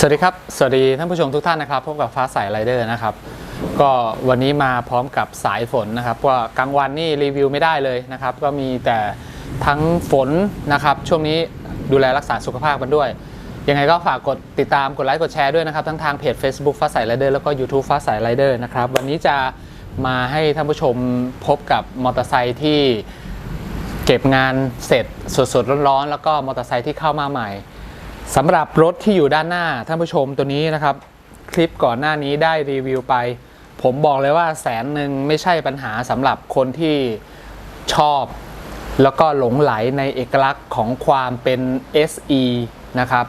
สวัสดีครับ สวัสดีท่านผู้ชมทุกท่านนะครับ พบกับฟ้าใสไรเดอร์นะครับ ก็วันนี้มาพร้อมกับสายฝนนะครับว่ากลางวันนี่รีวิวไม่ได้เลยนะครับ ก็มีแต่ทั้งฝนนะครับ ช่วงนี้ดูแลรักษาสุขภาพกันด้วย ยังไงก็ฝากกดติดตามกดไลค์กดแชร์ด้วยนะครับ ทั้งทางเพจ Facebook ฟ้าใสไรเดอร์แล้วก็ YouTube ฟ้าใสไรเดอร์นะครับ วันนี้จะมาให้ท่านผู้ชมพบกับมอเตอร์ไซค์ที่เก็บงานเสร็จสดๆร้อนๆแล้วก็มอเตอร์ไซค์ที่เข้ามาใหม่ สำหรับรถที่อยู่ด้านหน้าท่านผู้ชมตัวนี้นะครับ คลิปก่อนหน้านี้ได้รีวิวไป ผมบอกเลยว่าแสนหนึ่งไม่ใช่ปัญหาสำหรับคนที่ชอบ แล้วก็หลงไหลในเอกลักษณ์ของความเป็น SE นะครับ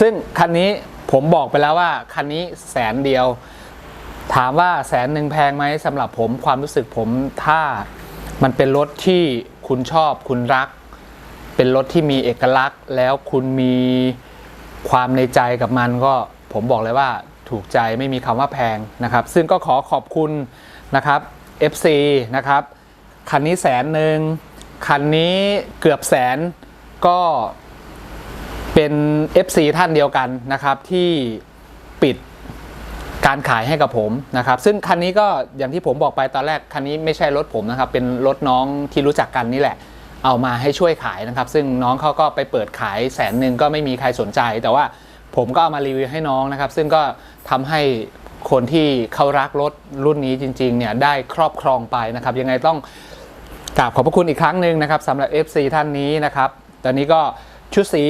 ซึ่งคันนี้ผมบอกไปแล้วว่าคันนี้แสนเดียว ถามว่าแสนหนึ่งแพงไหมสำหรับผมความรู้สึกผมถ้ามันเป็นรถที่คุณชอบคุณรัก เป็นรถที่มีเอกลักษณ์แล้วคุณมี ความในใจกับมันก็ผมบอกเลยว่าถูกใจไม่มีคำว่าแพงนะครับ ซึ่งก็ขอขอบคุณนะครับ FC นะครับ คันนี้แสนหนึ่งคันนี้เกือบแสนก็เป็น FC ท่านเดียวกันนะครับที่ปิดการขายให้กับผมนะครับ ซึ่งคันนี้ก็อย่างที่ผมบอกไปตอนแรกคันนี้ไม่ใช่รถผมนะครับ เป็นรถน้องที่รู้จักกันนี่แหละ เอามาให้ช่วยขายนะครับ ซึ่งน้องเขาก็ไปเปิดขายแสนหนึ่งก็ไม่มีใครสนใจ แต่ว่าผมก็เอามารีวิวให้น้องนะครับ ซึ่งก็ทำให้คนที่เขารักรถรุ่นนี้จริงๆเนี่ยได้ครอบครองไปนะครับ ยังไงต้องกราบขอบพระคุณอีกครั้งหนึ่งนะครับสำหรับ FC ท่านนี้นะครับ ตอนนี้ก็ชุดสี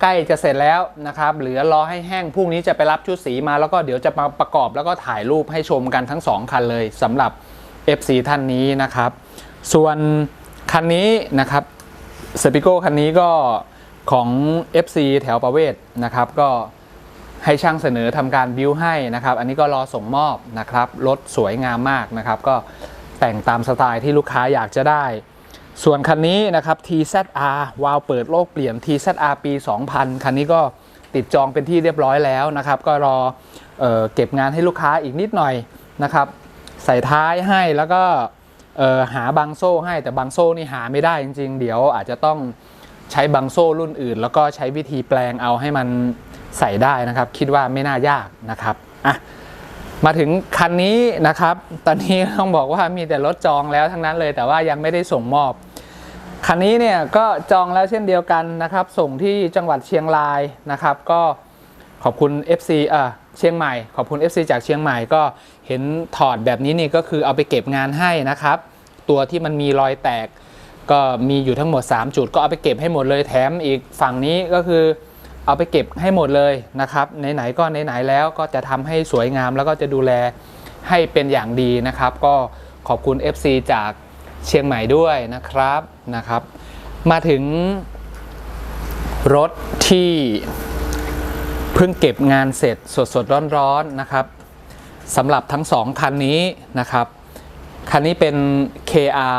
ใกล้จะเสร็จแล้วนะครับ เหลือรอให้แห้งพรุ่งนี้จะไปรับชุดสีมาแล้วก็เดี๋ยวจะมาประกอบแล้วก็ถ่ายรูปให้ชมกันทั้ง 2 คันเลยสำหรับ FC ท่านนี้นะครับ ส่วน คันนี้นะครับสปิโก้คันนี้ก็ของ FC แถวประเวศนะครับ ก็ให้ช่างเสนอทำการบิวให้นะครับ อันนี้ก็รอส่งมอบนะครับ รถสวยงามมากนะครับ ก็แต่งตามสไตล์ที่ลูกค้าอยากจะได้ ส่วนคันนี้นะครับ TZR วาล์วเปิดโลกเปลี่ยน TZR ปี 2000 คันนี้ก็ติดจองเป็นที่เรียบร้อยแล้วนะครับ ก็รอเออเก็บงานให้ลูกค้าอีกนิดหน่อยนะครับ ใส่ท้ายให้แล้วก็ หาบังโซ่ให้แต่บังโซ่นี่หาไม่ได้จริง ๆ เดี๋ยวอาจจะต้องใช้บังโซ่รุ่นอื่น แล้วก็ใช้วิธีแปลงเอาให้มันใส่ได้นะครับ คิดว่าไม่น่ายากนะครับอะมาถึงคันนี้นะครับ ตอนนี้ต้องบอกว่ามีแต่รถจองแล้วทั้งนั้นเลย แต่ว่ายังไม่ได้ส่งมอบ คันนี้เนี่ยก็จองแล้วเช่นเดียวกันนะครับ ส่งที่จังหวัดเชียงรายนะครับ ก็ขอบคุณ FC เอ่อเชียงใหม่ ขอบคุณ FC จากเชียงใหม่ก็ เห็นถอดแบบนี้นี่ก็คือเอาไปเก็บงานให้นะครับ ตัวที่มันมีรอยแตก ก็มีอยู่ทั้งหมด 3 จุดก็เอาไปเก็บให้หมดเลยแถมอีกฝั่งนี้ก็คือเอาไปเก็บให้หมดเลยนะครับไหนๆก็ไหนๆแล้วก็จะทำให้สวยงามแล้วก็จะดูแลให้เป็นอย่างดีนะครับ ก็ขอบคุณ FC จากเชียงใหม่ด้วยนะครับนะครับ มาถึงรถที่เพิ่งเก็บงานเสร็จสดๆร้อนๆนะครับ สำหรับทั้งสองคันนี้นะครับ คันนี้เป็น KR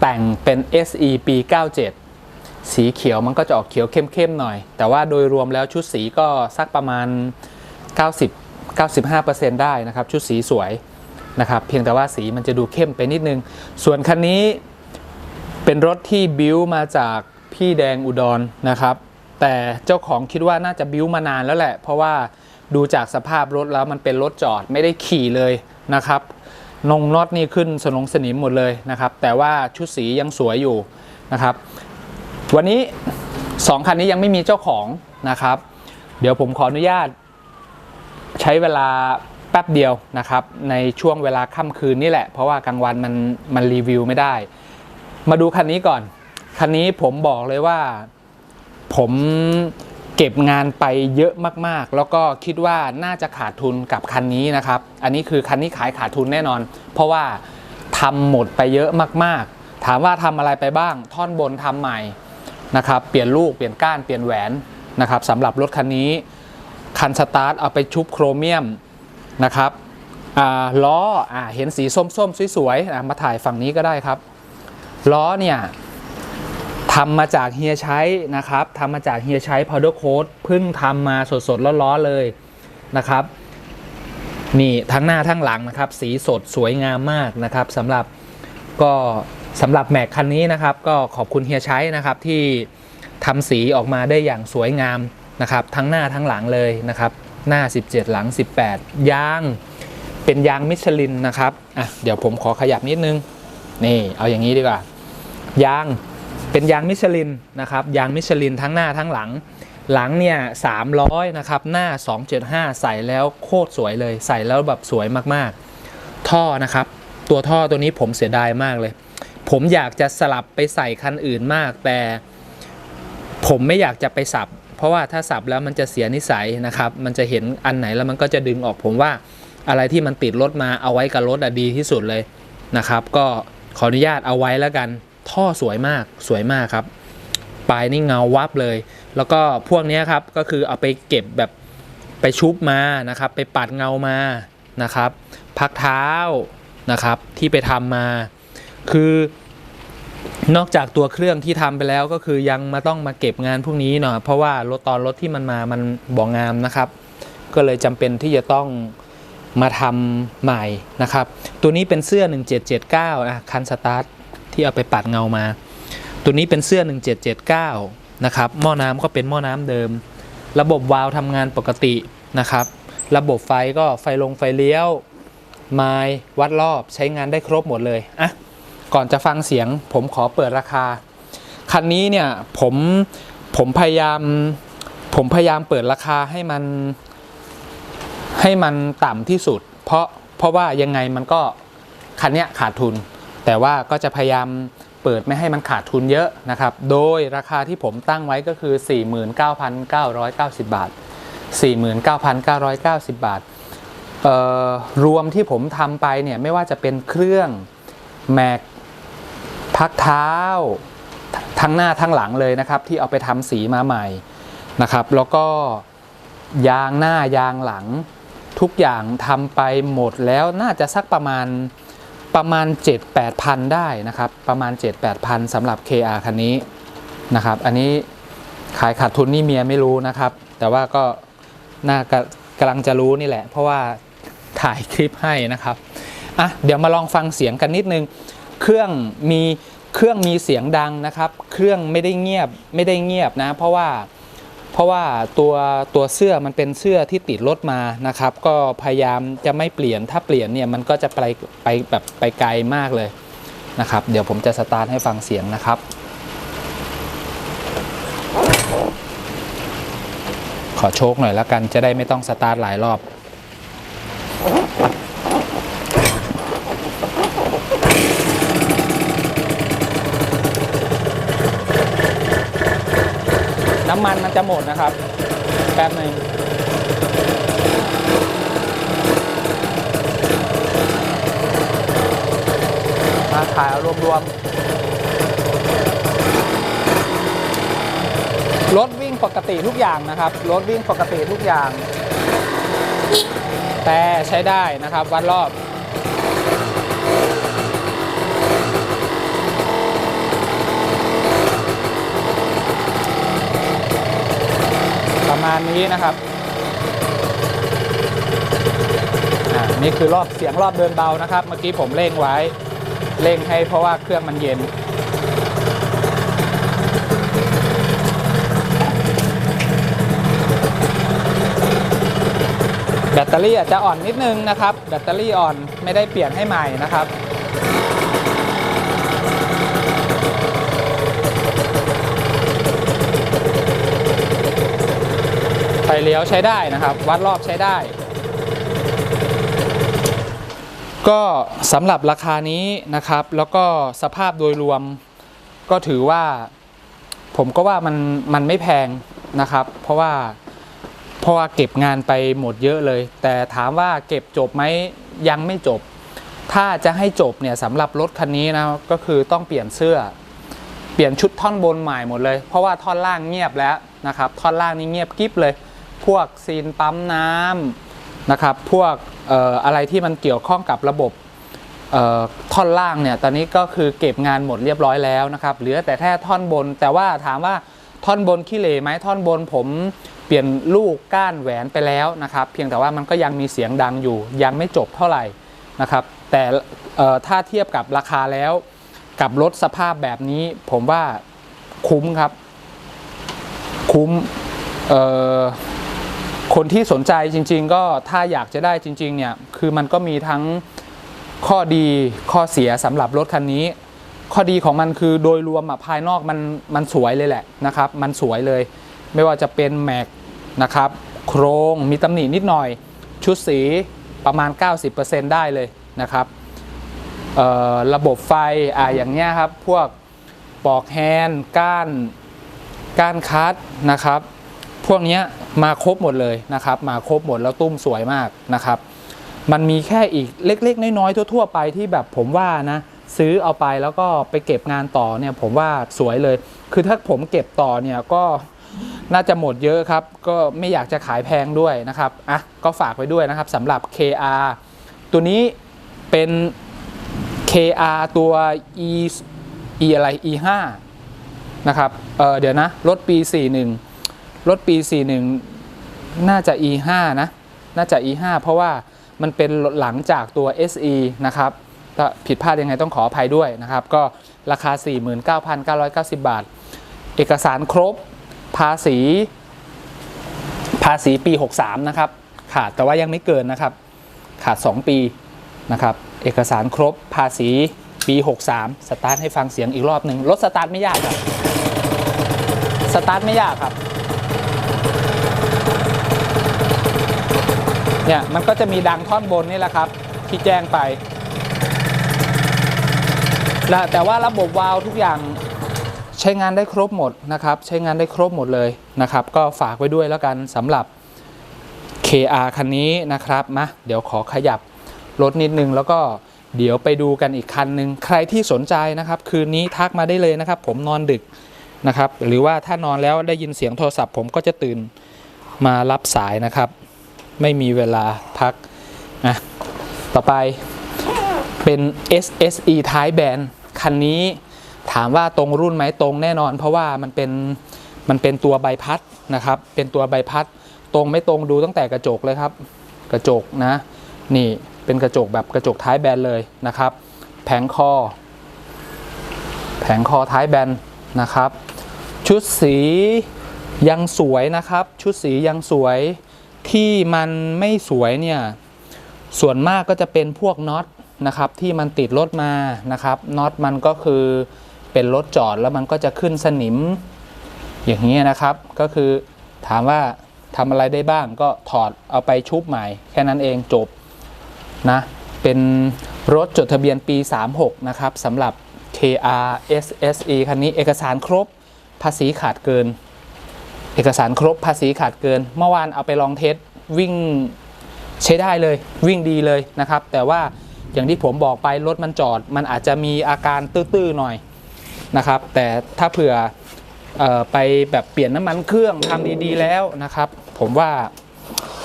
แต่งเป็น SE ปี 97 สีเขียวมันก็จะออกเขียวเข้มๆหน่อย แต่ว่าโดยรวมแล้วชุดสีก็สักประมาณ 90 95%ได้นะครับ ชุดสีสวยนะครับ เพียงแต่ว่าสีมันจะดูเข้มไปนิดนึง ส่วนคันนี้เป็นรถที่บิวมาจากพี่แดงอุดรนะครับ แต่เจ้าของคิดว่าน่าจะบิวมานานแล้วแหละ เพราะว่า ดูจากสภาพรถแล้วมันเป็นรถจอดไม่ได้ขี่เลยนะครับนงน็อตนี่ขึ้นสนงสนิมหมดเลยนะครับ แต่ว่าชุดสียังสวยอยู่นะครับ วันนี้ 2 คันนี้ยังไม่มีเจ้าของนะครับ เดี๋ยวผมขออนุญาต ใช้เวลาแป๊บเดียวนะครับ ในช่วงเวลาค่ำคืนนี่แหละ เพราะว่ากลางวันมันมันรีวิวไม่ได้ มาดูคันนี้ก่อน คันนี้ผมบอกเลยว่าผม เก็บงานไปเยอะมากๆ แล้วก็คิดว่าน่าจะขาดทุนกับคันนี้นะครับ อันนี้คือคันนี้ขายขาดทุนแน่นอน เพราะว่าทำหมดไปเยอะมากๆ ถามว่าทำอะไรไปบ้าง ท่อนบนทำใหม่นะครับ เปลี่ยนลูก เปลี่ยนก้าน เปลี่ยนแหวนนะครับสำหรับรถคันนี้ คันสตาร์ทเอาไปชุบโครเมียมนะครับอ่าล้ออ่าเห็นสีส้มๆ สวยๆอะมาถ่ายฝั่งนี้ก็ได้ครับ ล้อเนี่ย ทำมาจากเฮียใช้นะครับทำมาจากเฮียใช้ powder coat เพิ่งทำมาสดๆร้อนๆเลยนะครับ นี่ทั้งหน้าทั้งหลังนะครับ สีสดสวยงามมากนะครับสำหรับก็สำหรับแม็กคันนี้นะครับ ก็ขอบคุณเฮียใช้นะครับที่ทำสีออกมาได้อย่างสวยงามนะครับ ทั้งหน้าทั้งหลังเลยนะครับ หน้า 17 หลัง 18 ยางเป็นยางมิชลินนะครับอะเดี๋ยวผมขอขยับนิดนึง นี่เอาอย่างนี้ดีกว่า ยาง เป็นยางมิชลินนะครับยางมิชลินทั้งหน้าทั้งหลัง หลังเนี่ย300นะครับหน้า 275 ใส่แล้วโคตรสวยเลย ใส่แล้วแบบสวยมากๆ ท่อนะครับ ตัวท่อตัวนี้ผมเสียดายมากเลย ผมอยากจะสลับไปใส่คันอื่นมาก แต่ผมไม่อยากจะไปสับ เพราะว่าถ้าสับแล้วมันจะเสียนิสัยนะครับ มันจะเห็นอันไหนแล้วมันก็จะดึงออกผมว่าอะไรที่มันติดรถมาเอาไว้กับรถอะดีที่สุดเลยนะครับ ก็ขออนุญาตเอาไว้แล้วกัน ท่อสวยมากสวยมากครับปลายนี่เงาวับเลย แล้วก็พวกนี้ครับก็คือเอาไปเก็บแบบไปชุบมานะครับ ไปปัดเงามานะครับ พักเท้านะครับที่ไปทำมา คือนอกจากตัวเครื่องที่ทำไปแล้วก็คือยังมาต้องมาเก็บงานพวกนี้หน่อยเพราะว่ารถตอนรถที่มันมามันบ่องามนะครับ ก็เลยจำเป็นที่จะต้องมาทำใหม่นะครับ ตัวนี้เป็นเสื้อ 1779นะคันสตาร์ท ที่เอาไปปัดเงามา ตัวนี้เป็นเสื้อ 1779 นะครับ หม้อน้ำก็เป็นหม้อน้ำเดิม ระบบวาล์วทำงานปกตินะครับ ระบบไฟก็ไฟลงไฟเลี้ยว ไม้วัดรอบใช้งานได้ครบหมดเลยอะก่อนจะฟังเสียงผมขอเปิดราคา คันนี้เนี่ยผมผมพยายามผมพยายามเปิดราคาให้มันให้มันต่ำที่สุด เพราะเพราะว่ายังไงมันก็คันเนี้ยขาดทุน แต่ว่าก็จะพยายามเปิดไม่ให้มันขาดทุนเยอะนะครับ โดยราคาที่ผมตั้งไว้ก็คือ 49,990 บาท 49,990 บาทเอ่อรวมที่ผมทำไปเนี่ยไม่ว่าจะเป็นเครื่องแม็กพักเท้าทั้งหน้าทั้งหลังเลยนะครับ ที่เอาไปทำสีมาใหม่นะครับ แล้วก็ยางหน้ายางหลังทุกอย่างทำไปหมดแล้วน่าจะสักประมาณ ประมาณ 7-8พันได้นะครับ ประมาณ 7-8พันสำหรับ KR คันนี้นะครับ อันนี้ขายขาดทุนนี่เมียไม่รู้นะครับ แต่ว่าก็น่ากกำลังจะรู้นี่แหละ เพราะว่าถ่ายคลิปให้นะครับอะเดี๋ยวมาลองฟังเสียงกันนิดนึง เครื่องมีเครื่องมีเสียงดังนะครับ เครื่องไม่ได้เงียบไม่ได้เงียบนะ เพราะว่า เพราะว่าตัวตัวเสื้อมันเป็นเสื้อที่ติดรถมานะครับ ก็พยายามจะไม่เปลี่ยนถ้าเปลี่ยนเนี่ยมันก็จะไปไปแบบไปไกลมากเลยนะครับ เดี๋ยวผมจะสตาร์ทให้ฟังเสียงนะครับ ขอโชคหน่อยแล้วกันจะได้ไม่ต้องสตาร์ทหลายรอบำมันมันจะหมดนะครับ แป๊บหนึ่งมาถ่ายรวมๆ รถวิ่งปกติทุกอย่างนะครับ รถวิ่งปกติทุกอย่าง แต่ใช้ได้นะครับ วัดรอบ ประ มาณนี้นะครับอ่านี่คือรอบเสียงรอบเดินเบานะครับ เมื่อกี้ผมเร่งไว้เร่งให้เพราะว่าเครื่องมันเย็น แบตเตอรี่อาจจะอ่อนนิดนึงนะครับ แบตเตอรี่อ่อนไม่ได้เปลี่ยนให้ใหม่นะครับ เลี้ยวใช้ได้นะครับ วัดรอบใช้ได้ ก็สำหรับราคานี้นะครับ แล้วก็สภาพโดยรวมก็ถือว่า ผมก็ว่ามันมันไม่แพงนะครับ เพราะว่าเพราะว่าเก็บงานไปหมดเยอะเลย แต่ถามว่าเก็บจบไหมยังไม่จบ ถ้าจะให้จบเนี่ยสำหรับรถคันนี้นะก็คือต้องเปลี่ยนเสื้อ เปลี่ยนชุดท่อนบนใหม่หมดเลย เพราะว่าท่อนล่างเงียบแล้วนะครับ ท่อนล่างนี่เงียบกิ๊บเลย พวกซีนปั๊มน้ำนะครับ พวกอออะไรที่มันเกี่ยวข้องกับระบบท่อนล่างเนี่ยตอนนี้ก็คือเก็บงานหมดเรียบร้อยแล้วนะครับเหลือแต่แค่ท่อนบน แต่ว่าถามว่าท่อนบนขี้เหร่ไหมท่อนบนผมเปลี่ยนลูกก้านแหวนไปแล้วนะครับ เพียงแต่ว่ามันก็ยังมีเสียงดังอยู่ ยังไม่จบเท่าไหร่นะครับ แต่ถ้าเทียบกับราคาแล้ว กับรถสภาพแบบนี้ ผมว่าคุ้มครับ คุ้มเอ่อ คนที่สนใจจริง ๆ ก็ถ้าอยากจะได้จริง ๆ เนี่ย คือมันก็มีทั้งข้อดีข้อเสียสำหรับรถคันนี้ ข้อดีของมันคือโดยรวมอะภายนอกมันมันสวยเลยแหละนะครับ มันสวยเลย ไม่ว่าจะเป็นแม็กนะครับ โครงมีตำหนินิดหน่อย ชุดสีประมาณ 90%ได้เลยนะครับระบบไฟอ่าอย่างเงี้ยครับ พวกปอกแฮนด์ก้าน ก้านคัดนะครับ พวกนี้มาครบหมดเลยนะครับ มาครบหมดแล้วตุ้มสวยมากนะครับ มันมีแค่อีกเล็ก ๆ น้อยๆทั่ว ๆ ไปที่แบบผมว่านะซื้อเอาไปแล้วก็ไปเก็บงานต่อเนี่ยผมว่าสวยเลย คือถ้าผมเก็บต่อเนี่ยก็น่าจะหมดเยอะครับ ก็ไม่อยากจะขายแพงด้วยนะครับอะก็ฝากไว้ด้วยนะครับสำหรับ KR ตัวนี้เป็น KR ตัว E E อะไร E5 นะครับเออเดี๋ยวนะ รถปี 41 รถปี 41 น่าจะ E5 นะ น่าจะ E5 เพราะว่ามันเป็นหลังจากตัว SE นะครับก็ผิดพลาดยังไงต้องขออภัยด้วยนะครับ ก็ราคา 49,990 บาท เอกสารครบ ภาษี ภาษีปี 63 นะครับ ขาดแต่ว่ายังไม่เกินนะครับ ขาด 2 ปีนะครับ เอกสารครบ ภาษีปี 63 สตาร์ทให้ฟังเสียงอีกรอบหนึ่งรถสตาร์ทไม่ยากครับ สตาร์ทไม่ยากครับ เนี่ยมันก็จะมีดังท่อนบนนี่แหละครับ ที่แจ้งไปและแต่ว่าระบบวาล์วทุกอย่างใช้งานได้ครบหมดนะครับ ใช้งานได้ครบหมดเลยนะครับ ก็ฝากไว้ด้วยแล้วกันสำหรับ KR คันนี้นะครับมาเดี๋ยวขอขยับรถนิดนึงแล้วก็เดี๋ยวไปดูกันอีกคันหนึ่งใครที่สนใจนะครับ คืนนี้ทักมาได้เลยนะครับ ผมนอนดึกนะครับ หรือว่าถ้านอนแล้วได้ยินเสียงโทรศัพท์ ผมก็จะตื่นมารับสายนะครับ ไม่มีเวลาพักอะต่อไปเป็น SSE ท้ายแบนคันนี้ถามว่าตรงรุ่นไหมตรงแน่นอน เพราะว่ามันเป็นมันเป็นตัวใบพัดนะครับ เป็นตัวใบพัด ตรงไม่ตรงดูตั้งแต่กระจกเลยครับ กระจกนะ นี่เป็นกระจกแบบกระจกท้ายแบนเลยนะครับ แผงคอ แผงคอท้ายแบนนะครับ ชุดสียังสวยนะครับ ชุดสียังสวย ที่มันไม่สวยเนี่ยส่วนมากก็จะเป็นพวกน็อตนะครับที่มันติดรถมานะครับน็อตมันก็คือเป็นรถจอดแล้วมันก็จะขึ้นสนิม อย่างนี้นะครับ ก็คือถามว่าทำอะไรได้บ้างก็ถอดเอาไปชุบใหม่ แค่นั้นเองจบนะเป็นรถจดทะเบียนปี 36 นะครับสำหรับ KR SSE คันนี้เอกสารครบภาษีขาดเกิน เอกสารครบภาษีขาดเกิน เมื่อวานเอาไปลองเทสวิ่งใช้ได้เลยวิ่งดีเลยนะครับ แต่ว่าอย่างที่ผมบอกไปรถมันจอด มันอาจจะมีอาการตื้อๆหน่อยนะครับ แต่ถ้าเผื่อออไปแบบเปลี่ยนน้ำมันเครื่องทำดีๆแล้วนะครับ ผมว่า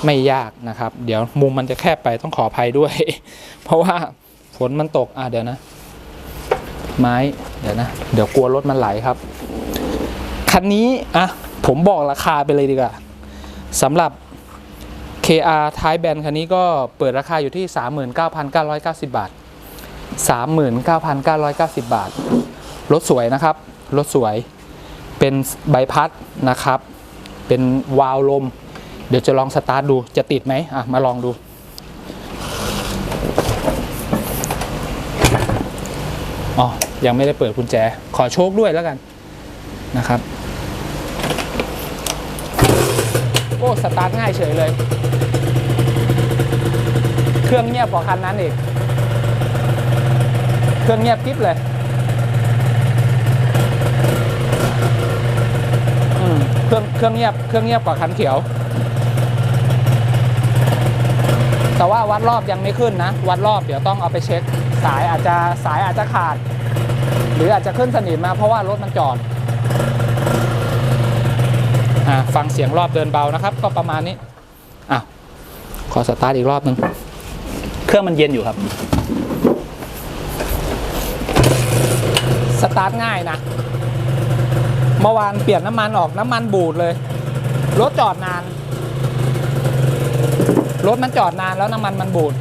ไม่ยากนะครับ เดี๋ยวมุมมันจะแคบไปต้องขออภัยด้วย เพราะว่าฝนมันตกอะเดี๋ยวนะ ไม้เดี๋ยวนะ เดี๋ยวกลัวรถมันไหลครับ คันนี้อะ ผมบอกราคาไปเลยดีกว่าสำหรับ KR ท้ายแบนคันนี้ก็เปิดราคาอยู่ที่ 39,990 บาท 39,990 บาท รถสวยนะครับ รถสวย เป็นใบพัดนะครับ เป็นวาล์วลม เดี๋ยวจะลองสตาร์ทดู จะติดไหมอะ มาลองดู อ๋อ ยังไม่ได้เปิดกุญแจ ขอโชคด้วยแล้วกันนะครับ โอ้ สตาร์ทง่ายเฉยเลย เครื่องเงียบกว่าคันนั้นอีก เครื่องเงียบกิ๊บเลยอืมเครื่องเครื่องเงียบเครื่องเงียบกว่าคันเขียว แต่ว่าวัดรอบยังไม่ขึ้นนะ วัดรอบเดี๋ยวต้องเอาไปเช็ค สายอาจจะสายอาจจะขาด หรืออาจจะขึ้นสนิมมาเพราะว่ารถมันจอด ฟังเสียงรอบเดินเบานะครับ ก็ประมาณนี้อะขอสตาร์ทอีกรอบหนึ่งเครื่องมันเย็นอยู่ครับ สตาร์ทง่ายนะ เมื่อวานเปลี่ยนน้ำมันออกน้ำมันบูดเลย รถจอดนาน รถมันจอดนานแล้วน้ำมันมันบูด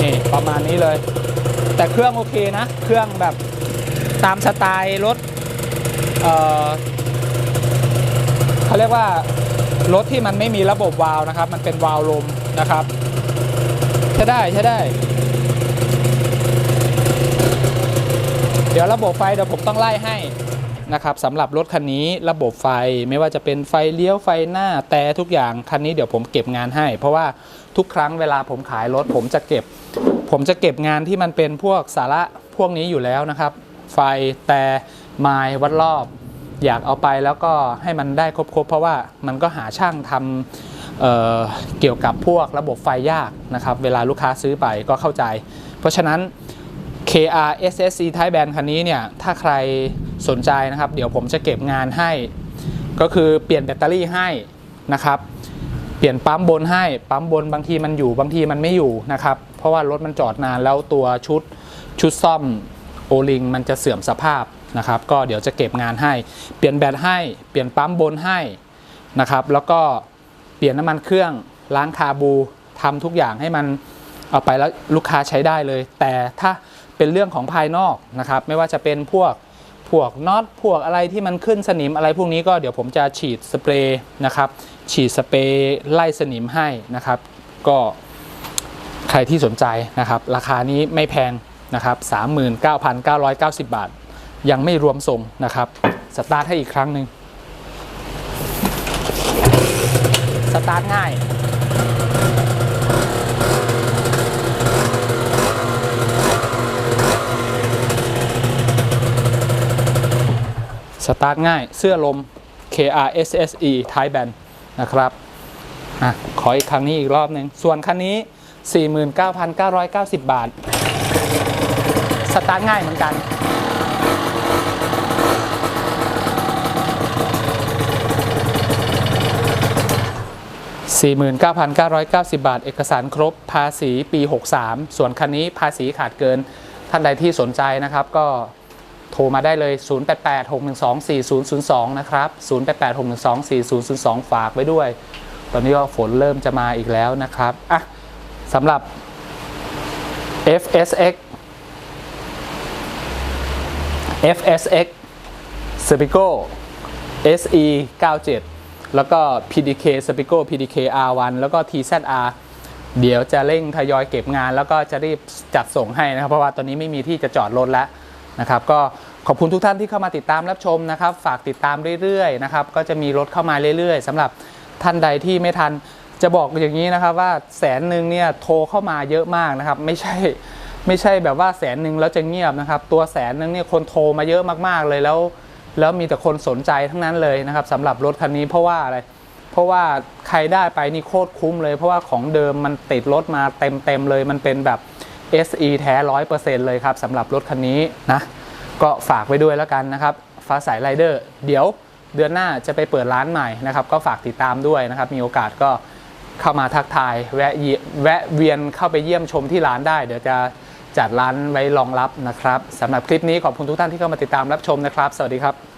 นี่ประมาณนี้เลย แต่เครื่องโอเคนะ เครื่องแบบตามสไตล์รถเเขาเรียกว่ารถที่มันไม่มีระบบวาล์วนะครับ มันเป็นวาล์วลมนะครับ ใช้ได้ใช้ได้ เดี๋ยวระบบไฟเดี๋ยวผมต้องไล่ให้นะครับสำหรับรถคันนี้ระบบไฟไม่ว่าจะเป็นไฟเลี้ยวไฟหน้าแต่ทุกอย่างคันนี้เดี๋ยวผมเก็บงานให้ เพราะว่าทุกครั้งเวลาผมขายรถผมจะเก็บ ผมจะเก็บงานที่มันเป็นพวกสาระพวกนี้อยู่แล้วนะครับ ไฟแต่ไม้วัดรอบ อยากเอาไปแล้วก็ให้มันได้ครบๆ เพราะว่ามันก็หาช่างทำเเกี่ยวกับพวกระบบไฟยากนะครับ เวลาลูกค้าซื้อไปก็เข้าใจ เพราะฉะนั้น KR SSC Type Band คันนี้เนี่ย ถ้าใครสนใจนะครับ เดี๋ยวผมจะเก็บงานให้ ก็คือเปลี่ยนแบตเตอรี่ให้นะครับ เปลี่ยนปั๊มบนให้ ปั๊มบนบางทีมันอยู่บางทีมันไม่อยู่นะครับ เพราะว่ารถมันจอดนานแล้วตัวชุดชุดซ่อมโอลิงมันจะเสื่อมสภาพนะครับก็เดี๋ยวจะเก็บงานให้ เปลี่ยนแบตให้เปลี่ยนปั๊มบนให้นะครับแล้วก็เปลี่ยนน้ำมันเครื่องล้างคาบูทำทุกอย่างให้มันเอาไปแล้วลูกค้าใช้ได้เลย แต่ถ้าเป็นเรื่องของภายนอกนะครับไม่ว่าจะเป็นพวกพวกน็อตพวกอะไรที่มันขึ้นสนิมอะไรพวกนี้ก็เดี๋ยวผมจะฉีดสเปรย์นะครับฉีดสเปรย์ไล่สนิมให้นะครับก็ ใครที่สนใจนะครับ ราคานี้ไม่แพงนะครับ 39,990 บาท ยังไม่รวมส่งนะครับ สตาร์ทให้อีกครั้งหนึ่งสตาร์ทง่าย สตาร์ทง่าย เสื้อลม KRSSE Type Band นะครับ อะ ขออีกครั้งนี้อีกรอบหนึ่ง ส่วนคันนี้ 49,990 บาท สตาร์ทง่ายเหมือนกัน 49,990 บาท เอกสารครบภาษีปี 63 ส่วนคันนี้ภาษีขาดเกิน ท่านใดที่สนใจนะครับก็โทรมาได้เลย 0886124002 นะครับ 0886124002 ฝากไว้ด้วย ตอนนี้ก็ฝนเริ่มจะมาอีกแล้วนะครับ อะ สำหรับ FSX FSX s p i c o SE 97 แล้วก็ PDK s p i c o PDK R1 แล้วก็ TZR เดี๋ยวจะเร่งทยอยเก็บงาน แล้วก็จะรีบจัดส่งให้นะครับ เพราะว่าตอนนี้ไม่มีที่จะจอดรถแล้วนะครับ ก็ขอบคุณทุกท่านที่เข้ามาติดตามรับชมนะครับ ฝากติดตามเรื่อยๆนะครับ ก็จะมีรถเข้ามาเรื่อยๆสำหรับท่านใดที่ไม่ทัน จะบอกอย่างนี้นะครับว่าแสนหนึ่งเนี่ยโทรเข้ามาเยอะมากนะครับ ไม่ใช่ไม่ใช่แบบว่าแสนหนึ่งแล้วจะเงียบนะครับ ตัวแสนหนึ่งเนี่ยคนโทรมาเยอะมากๆเลยแล้ว แล้วมีแต่คนสนใจทั้งนั้นเลยนะครับสำหรับรถคันนี้เพราะว่าอะไร เพราะว่าใครได้ไปนี่โคตรคุ้มเลย เพราะว่าของเดิมมันติดรถมาเต็มๆเลยมันเป็นแบบ SE แท้ร้อยเปอร์เซ็นต์เลยครับสำหรับรถคันนี้นะก็ฝากไว้ด้วยแล้วกันนะครับฟ้าสายไรเดอร์เดี๋ยวเดือนหน้าจะไปเปิดร้านใหม่นะครับ ก็ฝากติดตามด้วยนะครับ มีโอกาสก็ เข้ามาทักทายแวะเยียแวะเวียนเข้าไปเยี่ยมชมที่ร้านได้ เดี๋ยวจะจัดร้านไว้รองรับนะครับสำหรับคลิปนี้ขอบคุณทุกท่านที่เข้ามาติดตามรับชมนะครับ สวัสดีครับ